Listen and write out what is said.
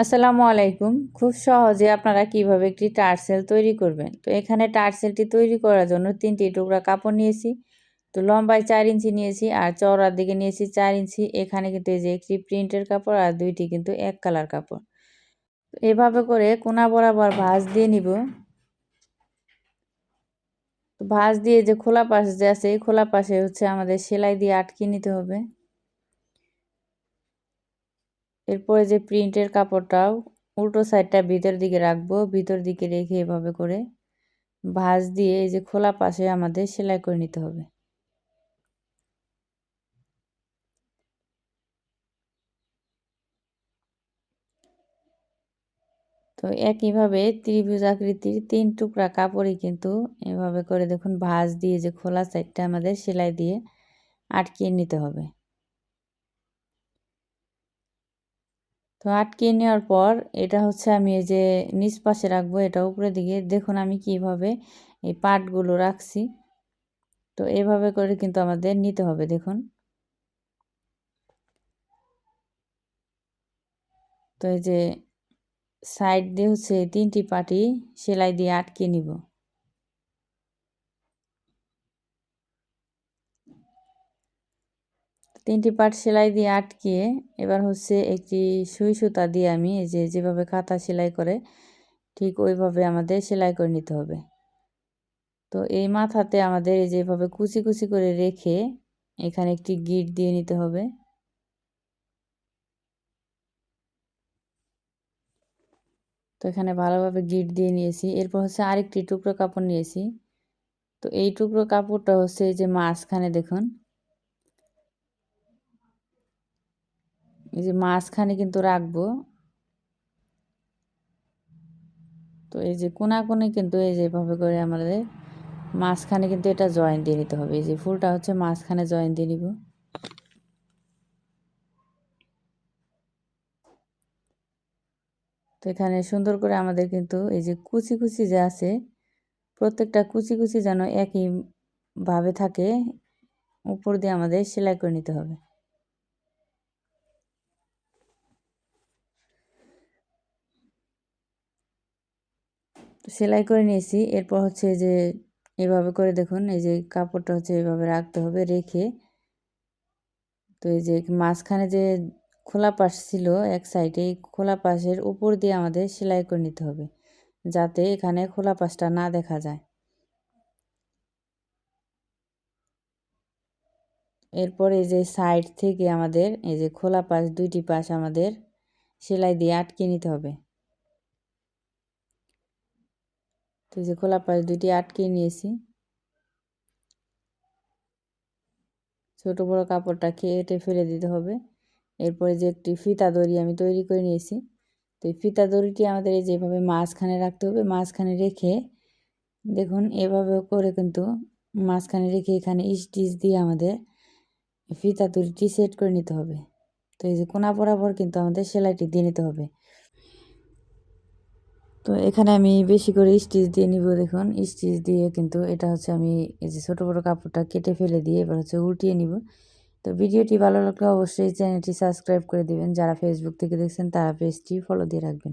আসসালামু আলাইকুম। খুব সহজে আপনারা কীভাবে একটি টার্সেল তৈরি করবেন? তো এখানে টার্সেলটি তৈরি করার জন্য তিনটি টুকরা কাপড় নিয়েছি। তো লম্বায় চার ইঞ্চি নিয়েছি আর চওড়ার দিকে নিয়েছি চার ইঞ্চি। এখানে কিন্তু এই যে একটি প্রিন্টের কাপড় আর দুইটি কিন্তু এক কালার কাপড়। এভাবে করে কোনা বরাবর ভাঁজ দিয়ে নিব। ভাঁজ দিয়ে যে খোলা পাশ যে আছে, এই খোলা পাশে হচ্ছে আমাদের সেলাই দিয়ে আটকে নিতে হবে। এরপরে যে প্রিন্টের কাপড়টাও উল্টো সাইডটা ভিতর দিকে রাখব, ভিতর দিকে রেখে এভাবে করে ভাঁজ দিয়ে এই যে খোলা পাশে আমাদের সেলাই করে নিতে হবে। তো একইভাবে ত্রিভুজ আকৃতির তিন টুকরা কাপড়ই কিন্তু এভাবে করে দেখুন ভাঁজ দিয়ে যে খোলা সাইডটা আমাদের সেলাই দিয়ে আটকিয়ে নিতে হবে। তো আটকে নেওয়ার পর এটা হচ্ছে আমি এই যে নিচ পাশে রাখব, এটা উপরের দিকে। দেখুন আমি কীভাবে এই পাটগুলো রাখছি। তো এভাবে করে কিন্তু আমাদের নিতে হবে, দেখুন। তো এই যে সাইড দিয়ে হচ্ছে তিনটি পাটি সেলাই দিয়ে আটকে নিব। তিনটি পাট সেলাই দিয়ে আটকিয়ে এবার হচ্ছে একটি সুই সুতা দিয়ে আমি এই যে যেভাবে খাতা সেলাই করে, ঠিক ওইভাবে আমাদের সেলাই করে নিতে হবে। তো এই মাথাতে আমাদের এই যেভাবে কুচি কুচি করে রেখে এখানে একটি গিট দিয়ে নিতে হবে। তো এখানে ভালোভাবে গিট দিয়ে নিয়েছি। এরপর হচ্ছে আরেকটি টুকরো কাপড় নিয়েছি। তো এই টুকরো কাপড়টা হচ্ছে এই যে মাঝখানে দেখুন এই যে মাঝখানে কিন্তু রাখব। তো এই যে কোনা কোনে কিন্তু এই যে এভাবে করে আমাদের মাঝখানে কিন্তু এটা জয়েন দিয়ে নিতে হবে। এই যে ফুলটা হচ্ছে মাঝখানে জয়েন দিয়ে নিব। তো এখানে সুন্দর করে আমাদের কিন্তু এই যে কুচি কুচি যে আছে, প্রত্যেকটা কুচি কুচি যেন একইভাবে থাকে, উপর দিয়ে আমাদের সেলাই করে নিতে হবে। সেলাই করে নিয়েছি। এরপর হচ্ছে যে এভাবে করে দেখুন, এই যে কাপড়টা হচ্ছে এভাবে রাখতে হবে, রেখে। তো এই যে মাঝখানে যে খোলা পাশ ছিল এক সাইডে এই খোলা পাশের উপর দিয়ে আমাদের সেলাই করে নিতে হবে, যাতে এখানে খোলা পাশটা না দেখা যায়। এরপর এই যে সাইড থেকে আমাদের এই যে খোলা পাশ, দুইটি পাশ আমাদের সেলাই দিয়ে আটকে নিতে হবে। তো যে খোলা পাশ দুইটি আটকে নিয়েছি। ছোট বড় কাপড়টা কেটে ফেলে দিতে হবে। এরপরে যে একটি ফিতা দড়ি আমি তৈরি করে নিয়েছি। তো এই ফিতা দড়িটি আমাদের এই যেভাবে মাঝখানে রাখতে হবে, মাঝখানে রেখে দেখুন, এভাবে করে কিন্তু মাঝখানে রেখে এখানে স্টিচ দিয়ে আমাদের ফিতা দড়িটি সেট করে নিতে হবে। তো এই যে কোনা বরাবর কিন্তু আমাদের সেলাইটি দিয়ে নিতে হবে। তো এখানে আমি বেশি করে স্টিচ দিয়ে নিব দেখুন। স্টিচ দিয়ে কিন্তু এটা হচ্ছে আমি এই যে ছোটো বড়ো কাপড়টা কেটে ফেলে দিয়ে এবার হচ্ছে উল্টিয়ে নিব। তো ভিডিওটি ভালো লাগলে অবশ্যই চ্যানেলটি সাবস্ক্রাইব করে দিবেন। যারা ফেসবুক থেকে দেখছেন, তারা পেজটি ফলো দিয়ে রাখবেন।